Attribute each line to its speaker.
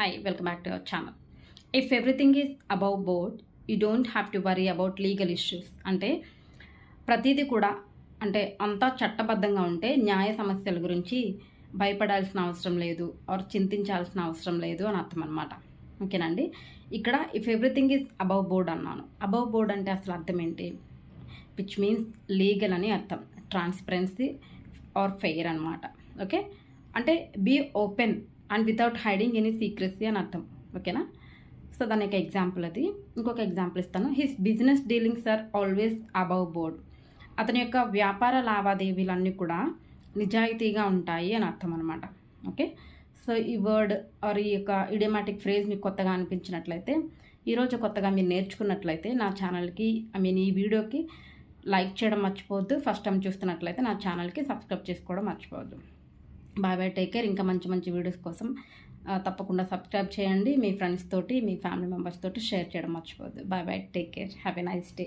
Speaker 1: Hi, welcome back to our channel. If everything is above board, you don't have to worry about legal issues. అంటే ప్రతిదీ కూడా అంటే అంతా చట్టబద్ధంగా ఉంటే న్యాయ సమస్యల గురించి భయపడాల్సిన అవసరం లేదు ఆర్ చింతించాల్సిన అవసరం లేదు అని అర్థం అనమాట ఓకేనండి ఇక్కడ if everything is above board అన్నాను. అబవ్ బోర్డ్ అంటే అసలు అర్థం ఏంటి? విచ్ మీన్స్ లీగల్ అని అర్థం. ట్రాన్స్పరెన్సీ ఆర్ ఫెయిర్ అనమాట ఓకే అంటే be open and without hiding any secrecy అని అర్థం. ఓకేనా? సో దాని యొక్క ఎగ్జాంపుల్ అది. ఇంకొక ఎగ్జాంపుల్ ఇస్తాను. His business dealings are always above board. అతని యొక్క వ్యాపార లావాదేవీలన్నీ కూడా నిజాయితీగా ఉంటాయి అని అర్థం అనమాట ఓకే? సో ఈ వర్డ్ ఆర్ ఈ యొక్క ఇడియమాటిక్ ఫ్రేజ్ మీకు కొత్తగా అనిపించినట్లయితే ఈరోజు కొత్తగా మీరు నేర్చుకున్నట్లయితే నా ఛానల్కి ఐ మీన్ ఈ వీడియోకి లైక్ చేయడం మర్చిపోవద్దు. ఫస్ట్ టైం చూస్తున్నట్లయితే నా ఛానల్కి సబ్స్క్రైబ్ చేసుకోవడం మర్చిపోవద్దు. బాయ్ బాయ్ టేక్ కేర్ ఇంకా మంచి మంచి వీడియోస్ కోసం తప్పకుండా సబ్స్క్రైబ్ చేయండి. మీ ఫ్రెండ్స్ తోటి మీ ఫ్యామిలీ మెంబర్స్ తోటి షేర్ చేయడం మర్చిపోవద్దు. Bye bye take care have a nice day